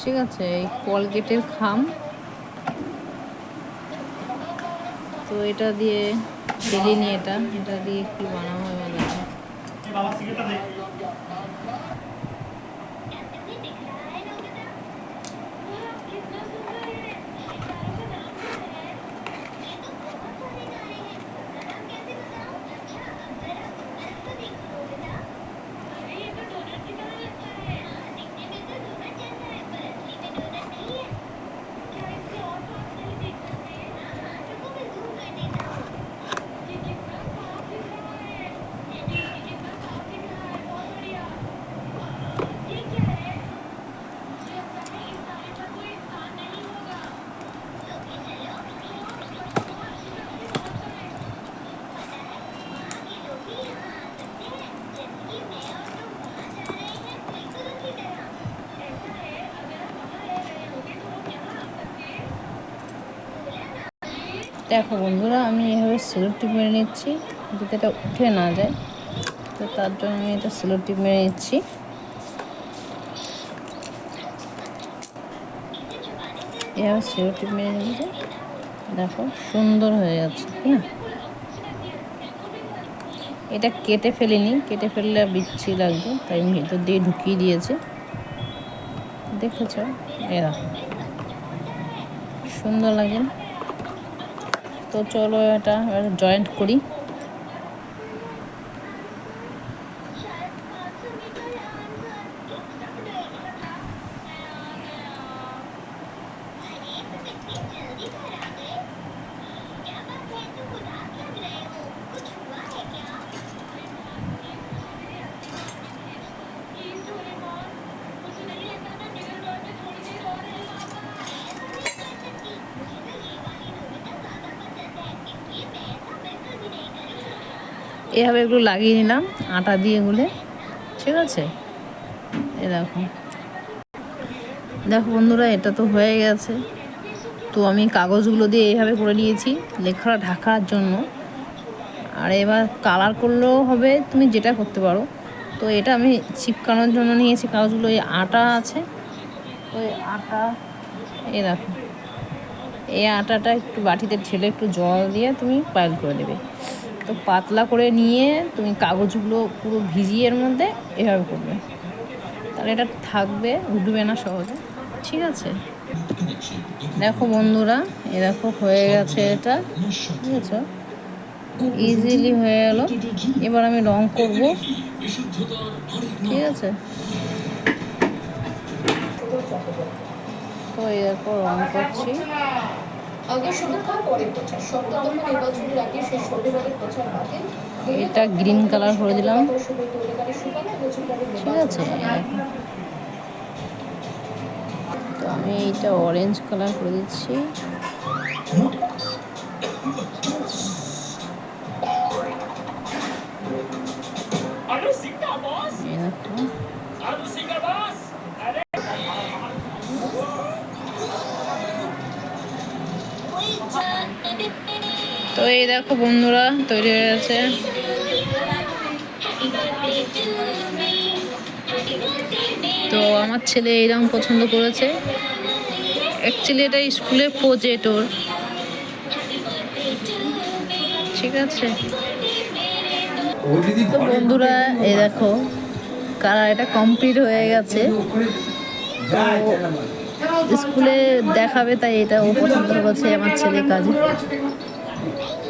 ঠিক আছে, এই কলগেটের খাম। তো এটা দিয়ে ফেলিনি এটা এটা দিয়ে কি বানাবো এবার দেখো বন্ধুরা, আমি এভাবে সিলোর টিপ মেরে নিচ্ছি, যাতে এটা উঠে না যায়। তো তার জন্য আমি এটা সিলোর টিপ মেরে নিচ্ছি। এভাবে সিলোর টিপ মেরে নিচ্ছে দেখো সুন্দর হয়ে যাচ্ছে, তাই এটা কেটে ফেলিনি, কেটে ফেললে বিচ্ছি লাগবে, তাই ভেতর দিয়ে ঢুকিয়ে দিয়েছি। দেখেছ? এরা সুন্দর লাগে? তো চলো এটা জয়েন্ট করি। এভাবে এগুলো লাগিয়ে নিলাম, আটা দিয়ে গুলে। ঠিক আছে? এ দেখো। বন্ধুরা, এটা তো হয়ে গেছে। তো আমি কাগজগুলো দিয়ে এইভাবে করে নিয়েছি, লেখাটা ঢাকার জন্য। আর এবার কালার করলেও হবে, তুমি যেটা করতে পারো। তো এটা আমি চিপকানোর জন্য নিয়েছি কাগজগুলো, এই আটা আছে। ওই আটা এ দেখো। এই আটাটা একটু বাটিতে ঢেলে একটু জল দিয়ে তুমি পাইল করে দেবে তো পাতলা করে নিয়ে তুমি কাগজগুলো পুরো ভিজিয়ে এর মধ্যে এভাবে করবে। তাহলে এটা থাকবে, উঠবে না সহজে। ঠিক আছে। দেখো বন্ধুরা, এ দেখো হয়ে গেছে এটা। ঠিক আছে? ইজিলি হয়ে গেল। এবার আমি রং করব। ঠিক আছে? তো দেখো রং করছি। আগে সুরক্ষা পরে প্রচার। সপ্তাহ নির্বাচনের আগে সেই শনিবারের প্রচার বাতিল। এটা গ্রিন কালার করে দিলাম। ঠিক আছে। তো আমি এইটা অরেঞ্জ কালার করে দিচ্ছি। আলু সিঙ্গা বস। আলু সিঙ্গা বস। এই দেখো বন্ধুরা তৈরি হয়ে গেছে। তো আমার ছেলে এইরকম পছন্দ করেছে। অ্যাকচুয়ালি এটা স্কুলের প্রজেক্ট ওর। ঠিক আছে। তো বন্ধুরা এই দেখো কারা এটা কমপ্লিট হয়ে গেছে। তো স্কুলে দেখাবে তাই এটা ও পছন্দ করেছে আমার ছেলে কাজে।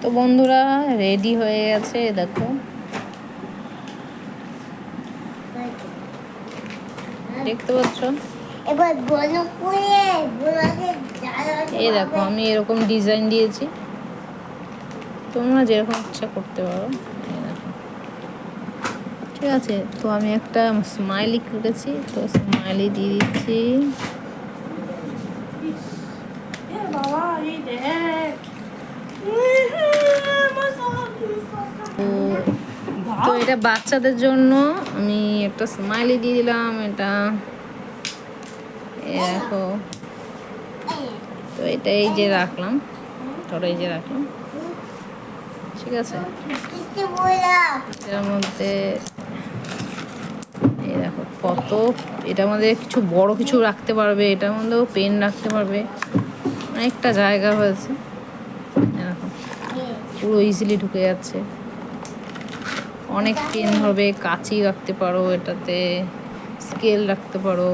তো বন্ধুরা রেডি হয়ে গেছে দেখো। দেখতে পাচ্ছ? এই দেখো আমি এরকম ডিজাইন দিয়েছি। তোমরা যেরকম ইচ্ছা করতে পারো। ঠিক আছে? তো আমি একটা স্মাইলি করেছি তো স্মাইলি দিয়ে দিচ্ছি। তো তো এটা বাচ্চাদের জন্য আমি একটা স্মাইলি দিয়ে দিলাম এটা। দেখো। তো এটা এই যে রাখলাম। তোরা এই যে রাখলাম। ঠিক আছে? এটার মধ্যে এই দেখো কত এটার মধ্যে কিছু বড় কিছু রাখতে পারবে, এটার মধ্যেও পেন রাখতে পারবে। অনেকটা জায়গা হয়েছে। এরকম। পুরো ইজিলি ঢুকে যাচ্ছে। অনেক পেন হবে, কাঁচি রাখতে পারো এটাতে স্কেল রাখতে পারো।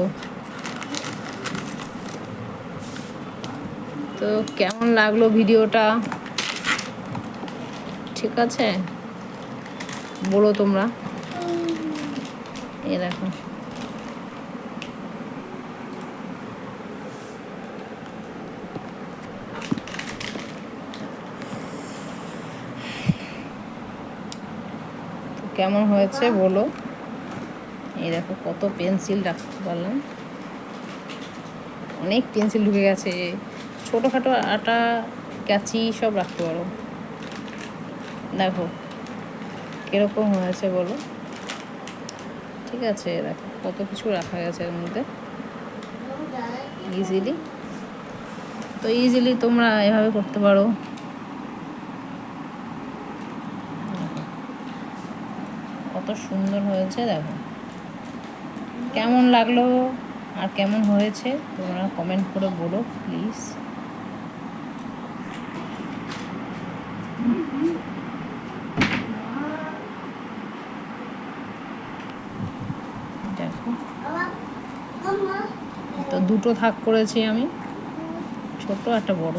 তো কেমন লাগল ভিডিওটা? ঠিক আছে? বলো তোমরা। এই দেখো কেমন হয়েছে বলো? এই দেখো কত পেন্সিল রাখতে পারলাম। অনেক পেন্সিল ঢুকে গেছে। ছোটোখাটো আটা, ক্যাচি সব রাখতে পারো। দেখো, কীরকম হয়েছে বলো? ঠিক আছে, দেখো কত কিছু রাখা গেছে এর মধ্যে। ইজিলি তো ইজিলি তোমরা এভাবে করতে পারো। কত সুন্দর হয়েছে, দেখো। কেমন লাগল আর কেমন হয়েছে, তোমরা কমেন্ট করে বলো প্লিজ দেখো তো দুটো থাক করেছি আমি। ছোট একটা বড়।